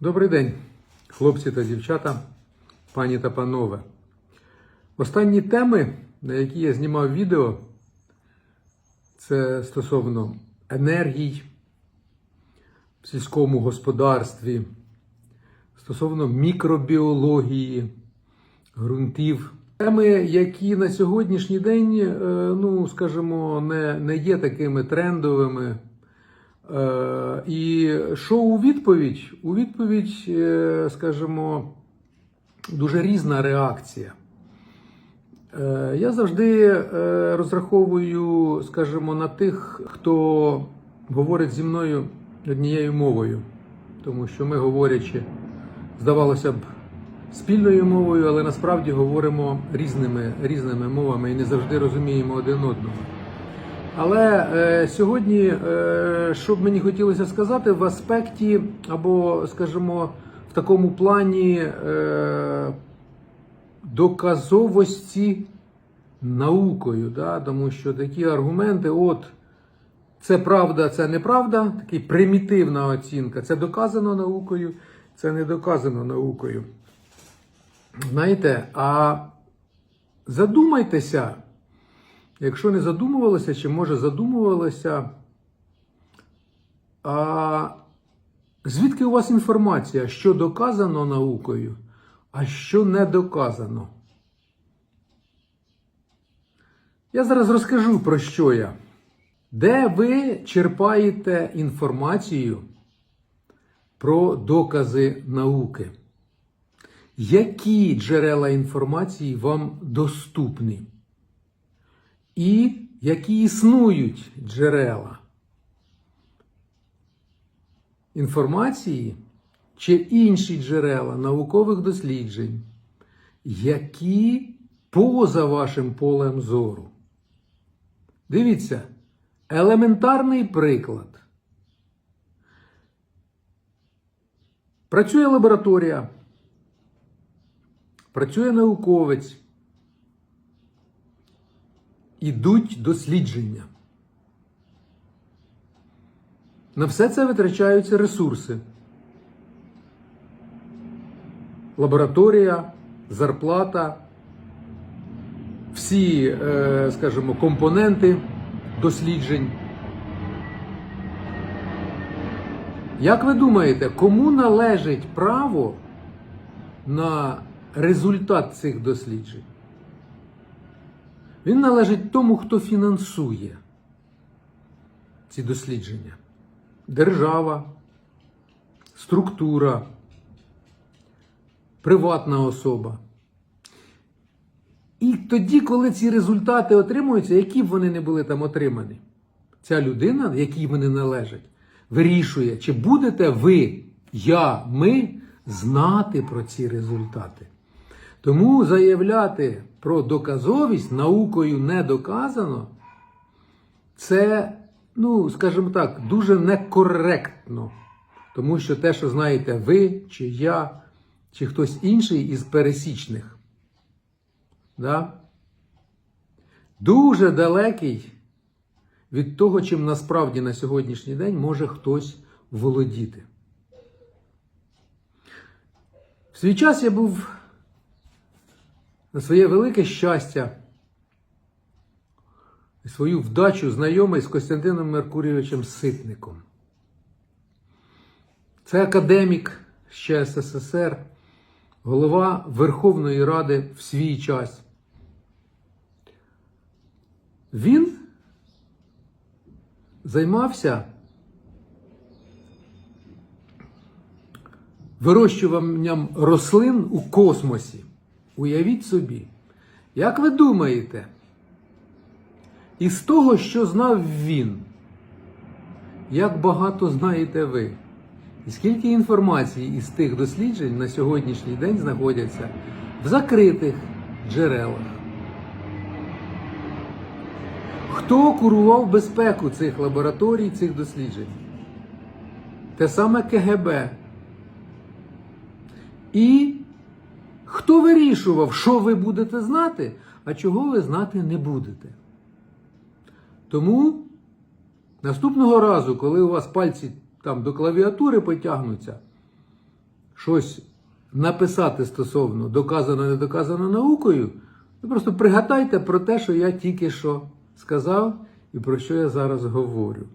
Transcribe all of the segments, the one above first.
Добрий день, хлопці та дівчата, пані та панове. Останні теми, на які я знімав відео, це стосовно енергій в сільському господарстві, стосовно мікробіології, ґрунтів. Теми, які на сьогоднішній день, е, ну, скажімо, не, не є такими трендовими. Е, І що у відповідь? У відповідь, е, скажімо, дуже різна реакція. Е, Я завжди розраховую, скажімо, на тих, хто говорить зі мною однією мовою, тому що ми, говорячи, здавалося б, спільною мовою, але насправді говоримо різними, різними мовами і не завжди розуміємо один одного. Але е, сьогодні, е, що б мені хотілося сказати, в аспекті, або, скажімо, в такому плані е, доказовості наукою, да? тому що такі аргументи, от це правда, це неправда, така примітивна оцінка, це доказано наукою, це не доказано наукою. Знаєте, а задумайтеся. Якщо не задумувалися, чи може задумувалися, а звідки у вас інформація, що доказано наукою, а що не доказано? Я зараз розкажу про що я. Де ви черпаєте інформацію про докази науки? Які джерела інформації вам доступні? І які існують джерела інформації чи інші джерела наукових досліджень, які поза вашим полем зору. Дивіться, елементарний приклад. Працює лабораторія, працює науковець ідуть дослідження. На все це витрачаються ресурси. Лабораторія, зарплата, всі, е, скажімо, компоненти досліджень. Як ви думаєте, кому належить право на результат цих досліджень? Він належить тому, хто фінансує ці дослідження. Держава, структура, приватна особа. І тоді, коли ці результати отримуються, які б вони не були там отримані, ця людина, якій вони належать, вирішує, чи будете ви, я, ми знати про ці результати. Тому заявляти про доказовість наукою не доказано, це, ну, скажімо так, дуже некоректно. Тому що те, що знаєте ви, чи я, чи хтось інший із пересічних, да, дуже далекий від того, чим насправді на сьогоднішній день може хтось володіти. В свій час я був на своє велике щастя і свою вдачу знайомий з Костянтином Меркурійовичем Ситником. Це академік ще СССР, голова Верховної Ради в свій час. Він займався вирощуванням рослин у космосі. Уявіть собі, як ви думаєте, із того, що знав він, як багато знаєте ви? І скільки інформації із тих досліджень на сьогоднішній день знаходяться в закритих джерелах? Хто курував безпеку цих лабораторій, цих досліджень? Те саме КГБ. І Хто вирішував, що ви будете знати, а чого ви знати не будете? Тому наступного разу, коли у вас пальці там до клавіатури потягнуться, щось написати стосовно доказано не доказано наукою, ви просто пригадайте про те, що я тільки що сказав і про що я зараз говорю.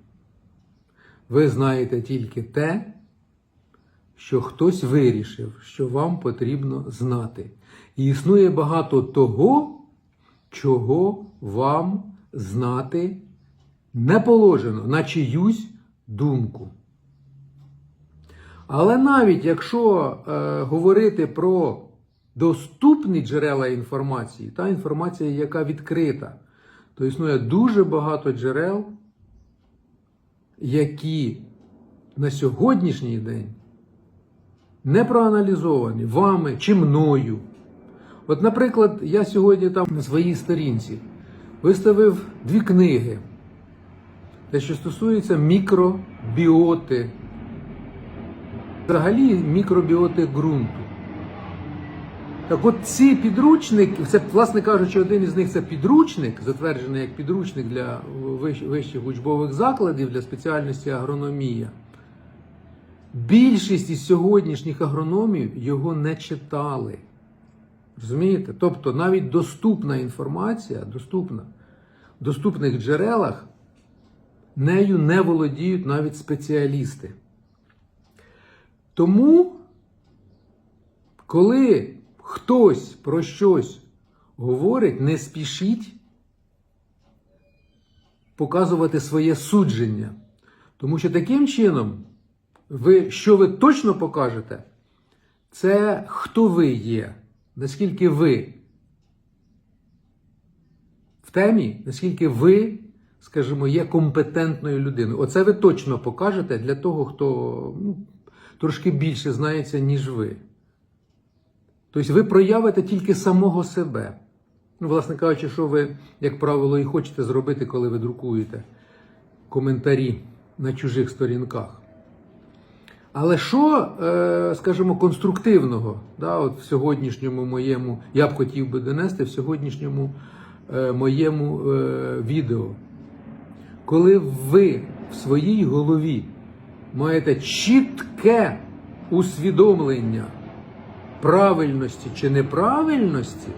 Ви знаєте тільки те, що хтось вирішив, що вам потрібно знати. І існує багато того, чого вам знати не положено на чиюсь думку. Але навіть якщо е, говорити про доступні джерела інформації, та інформація, яка відкрита, то існує дуже багато джерел, які на сьогоднішній день не проаналізовані вами чи мною. От, наприклад, я сьогодні там на своїй сторінці виставив дві книги, те, що стосується мікробіоти, взагалі мікробіоти ґрунту. Так от ці підручники, це, власне кажучи, один із них це підручник, затверджений як підручник для вищих учбових закладів для спеціальності агрономія. Більшість із сьогоднішніх агрономів його не читали. Розумієте? Тобто навіть доступна інформація, доступна, в доступних джерелах, нею не володіють навіть спеціалісти. Тому, коли хтось про щось говорить, не спішіть показувати своє судження. Тому що таким чином, ви, що ви точно покажете, це хто ви є, наскільки ви в темі, наскільки ви, скажімо, є компетентною людиною. Оце ви точно покажете для того, хто ну, трошки більше знається, ніж ви. Тобто ви проявите тільки самого себе. Ну, власне кажучи, що ви, як правило, і хочете зробити, коли ви друкуєте коментарі на чужих сторінках. Але що, е, скажімо, конструктивного да, от в сьогоднішньому моєму, я б хотів би донести в сьогоднішньому е, моєму е, відео, коли ви в своїй голові маєте чітке усвідомлення правильності чи неправильності,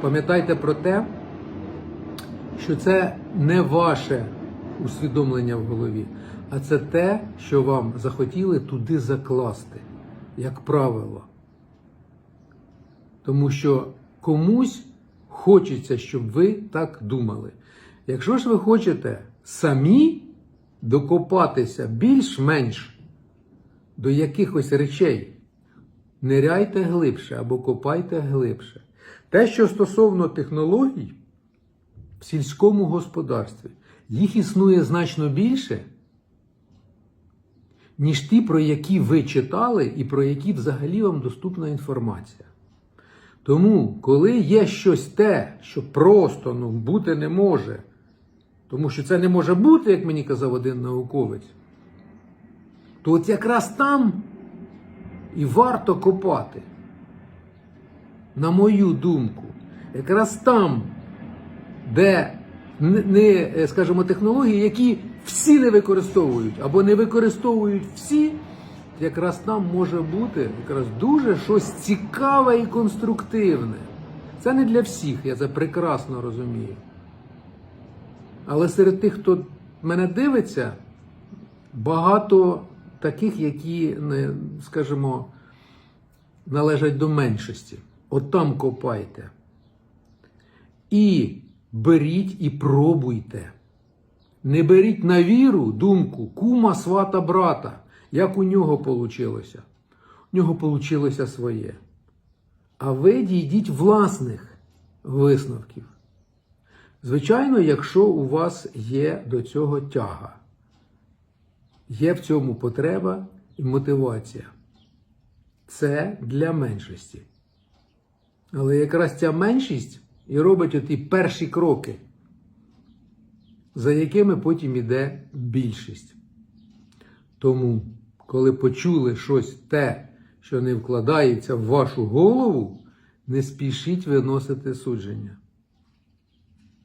пам'ятайте про те, що це не ваше усвідомлення в голові, а це те, що вам захотіли туди закласти, як правило. Тому що комусь хочеться, щоб ви так думали. Якщо ж ви хочете самі докопатися більш-менш до якихось речей, ниряйте глибше або копайте глибше. Те, що стосовно технологій в сільському господарстві, їх існує значно більше, ніж ті, про які ви читали і про які взагалі вам доступна інформація. Тому, коли є щось те, що просто ну, бути не може, тому що це не може бути, як мені казав один науковець, то от якраз там і варто копати. На мою думку, якраз там, де не- скажімо, технології, які всі не використовують, або не використовують всі, якраз там може бути якраз дуже щось цікаве і конструктивне. Це не для всіх, я це прекрасно розумію. Але серед тих, хто мене дивиться, багато таких, які, скажімо, належать до меншості. От там копайте. І беріть і пробуйте. Не беріть на віру думку кума, свата, брата, як у нього получилося. У нього получилося своє. А ви дійдіть власних висновків. Звичайно, якщо у вас є до цього тяга, є в цьому потреба і мотивація. Це для меншості. Але якраз ця меншість і робить оті перші кроки, за якими потім іде більшість. Тому, коли почули щось те, що не вкладається в вашу голову, не спішіть виносити судження.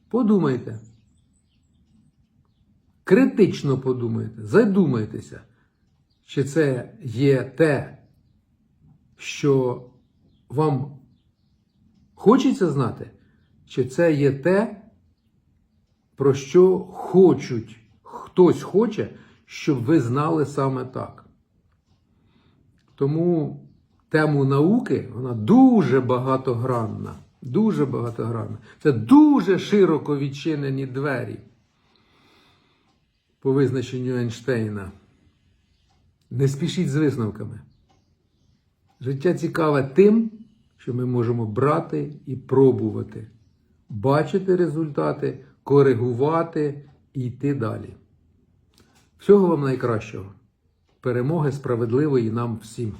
Подумайте. Критично подумайте, задумайтеся, чи це є те, що вам хочеться знати, чи це є те, про що хочуть, хтось хоче, щоб ви знали саме так. Тому тему науки вона дуже багатогранна. Дуже багатогранна. Це дуже широко відчинені двері по визначенню Ейнштейна. Не спішіть з висновками. Життя цікаве тим, що ми можемо брати і пробувати, бачити результати, коригувати і йти далі. Всього вам найкращого. Перемоги справедливої нам всім.